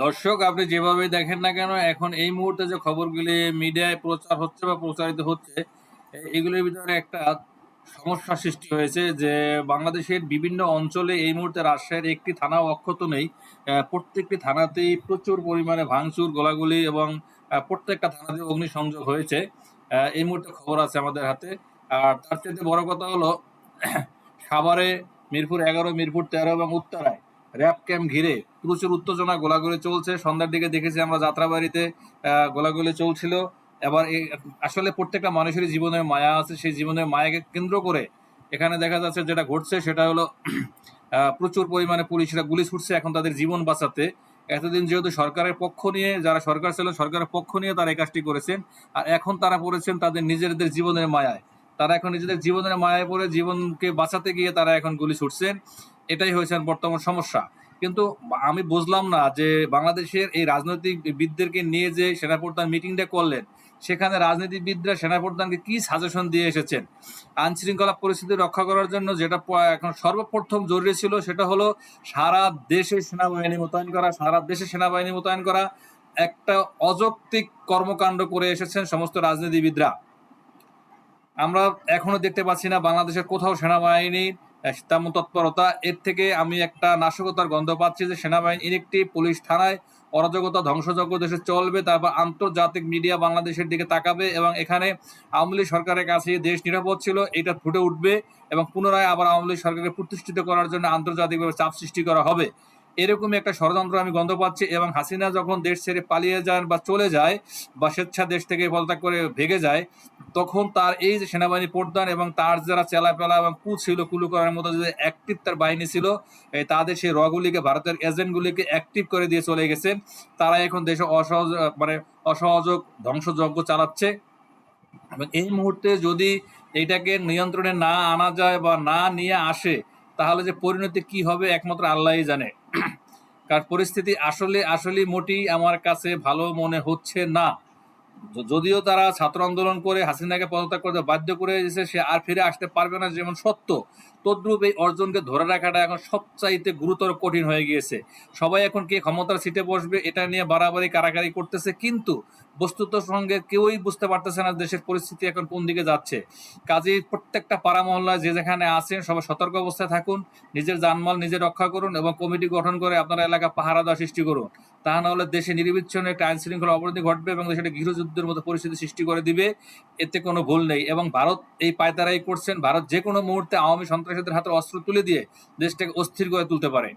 দর্শক, আপনি যেভাবে দেখেন না কেন, এখন এই মুহূর্তে যে খবরগুলি মিডিয়ায় প্রচার হচ্ছে বা প্রচারিত হচ্ছে, এগুলির ভিতরে একটা সমস্যা সৃষ্টি হয়েছে যে বাংলাদেশের বিভিন্ন অঞ্চলে এই মুহূর্তে রাজশাহীর একটি থানা অক্ষত নেই। প্রত্যেকটি থানাতেই প্রচুর পরিমাণে ভাঙচুর, গোলাগুলি এবং প্রত্যেকটা থানাতে অগ্নিসংযোগ হয়েছে। এই মুহূর্তে খবর আছে আমাদের হাতে। আর তার চাইতে বড় কথা হলো, সাভারে মিরপুর এগারো, মিরপুর তেরো এবং উত্তরায় র্যাব ক্যাম্প ঘিরে প্রচুর উত্তেজনা গোলাগুলি চলছে। সন্ধ্যার দিকে দেখেছি আমরা যাত্রাবাড়িতে গোলাগুলি চলছিল। এবার আসলে প্রত্যেকটা মানুষেরই জীবনের মায়া আছে। সেই জীবনের মায়াকে কেন্দ্র করে এখানে দেখা যাচ্ছে যেটা ঘটছে সেটা হলো প্রচুর পরিমাণে পুলিশরা গুলি ছুটছে এখন তাদের জীবন বাঁচাতে। এতদিন যেহেতু সরকারের পক্ষ নিয়ে, যারা সরকার ছিল সরকারের পক্ষ নিয়ে তারা এই কাজটি করেছেন। আর এখন তারা পড়েছেন তাদের নিজেদের জীবনের মায়ায়। তারা এখন নিজেদের জীবনের মায়ায় পড়ে জীবনকে বাঁচাতে গিয়ে তারা এখন গুলি ছুটছেন। এটাই হয়েছে বর্তমান সমস্যা। কিন্তু আমি বুঝলাম না যে বাংলাদেশের এই রাজনৈতিক বিদদেরকে নিয়ে যে সেনাপ্রধান মিটিংটা করলেন, সেখানে রাজনীতিবিদরা সেনাপ্রধানকে কি সাজেশন দিয়ে এসেছেন? আইন শৃঙ্খলা পরিস্থিতি রক্ষা করার জন্য যেটা এখন সর্বপ্রথম জরুরি ছিল সেটা হলো সারা দেশে সেনাবাহিনী মোতায়েন করা, সারা দেশে সেনাবাহিনী মোতায়েন করা। একটা অযৌক্তিক কর্মকাণ্ড করে এসেছেন সমস্ত রাজনীতিবিদরা। আমরা এখনও দেখতে পাচ্ছি না বাংলাদেশের কোথাও সেনাবাহিনীর আহ, তেমন তৎপরতা। এর থেকে আমি একটা নাশকতার গন্ধ পাচ্ছি যে সেনাবাহিনীর একটি পুলিশ থানায় অরাজকতা ধ্বংসযজ্ঞ দেশে চলবে তারপর আন্তর্জাতিক মিডিয়া বাংলাদেশের দিকে তাকাবে এবং এখানে আওয়ামী লীগ সরকারের কাছে দেশ নিরাপদ ছিল এটা ফুটে উঠবে এবং পুনরায় আবার আওয়ামী লীগ সরকারকে প্রতিষ্ঠিত করার জন্য আন্তর্জাতিকভাবে চাপ সৃষ্টি করা হবে। এরকমই একটা ষড়যন্ত্র আমি গন্ধ পাচ্ছি এবং হাসিনা যখন দেশ ছেড়ে পালিয়ে যান বা চলে যায় বা স্বেচ্ছা দেশ থেকে পদত্যাগ করে ভেগে যায়, তখন তার এই যে সেনাবাহিনী প্রধান এবং তার যারা চেলাপেলা এবং কু ছিল, কুলু করার মতো যে অ্যাক্টিভ তার বাহিনী ছিল, এই তাদের সেই রগুলিকে, ভারতের এজেন্টগুলিকে অ্যাক্টিভ করে দিয়ে চলে গেছে। তারা এখন দেশে অসহজ মানে অসহযোগ, ধ্বংসযজ্ঞ চালাচ্ছে। এবং এই মুহূর্তে যদি এটাকে নিয়ন্ত্রণে না আনা যায় বা না নিয়ে আসে তাহলে যে পরিণতি কি হবে একমাত্র আল্লাহই জানে। কার পরিস্থিতি আসলে আসলে মোটেই আমার কাছে ভালো মনে হচ্ছে না। যদিও তারা ছাত্র আন্দোলন করে হাসিনাকে পদত্যাগ করতে বাধ্য করে দিয়েছে, সে আর ফিরে আসতে পারবে না যেমন সত্য। তদ্রূপ এই অর্জনকে ধরে রাখাটা এখন সবচাইতে গুরুতর কঠিন হয়ে গিয়েছে। সবাই এখন কে ক্ষমতার সিটে বসবে এটা নিয়ে বাড়াবাড়ি কারাকারি করতেছে, কিন্তু বস্তুত সঙ্গে কেউই বুঝতে পারতেছে না দেশের পরিস্থিতি এখন কোন দিকে যাচ্ছে। কাজেই প্রত্যেকটা পাড়া মহল্লায় যে যেখানে আছেন সবাই সতর্ক অবস্থায় থাকুন, নিজের জানমাল নিজে রক্ষা করুন এবং কমিটি গঠন করে আপনার এলাকা পাহারা দেওয়া সৃষ্টি করুন। তা না হলে দেশে নির্বিচ্ছিন্ন একটা আইন শৃঙ্খলা অবনতি ঘটবে এবং দেশে গৃহযুদ্ধের মতো পরিস্থিতি সৃষ্টি করে দিবে, এতে কোনো ভুল নেই। এবং ভারত এই পায়তারাই করছেন, ভারত যে কোনো মুহূর্তে আওয়ামী সন্ত্রাসীদের হাতে অস্ত্র তুলে দিয়ে দেশটাকে অস্থির করে তুলতে পারে।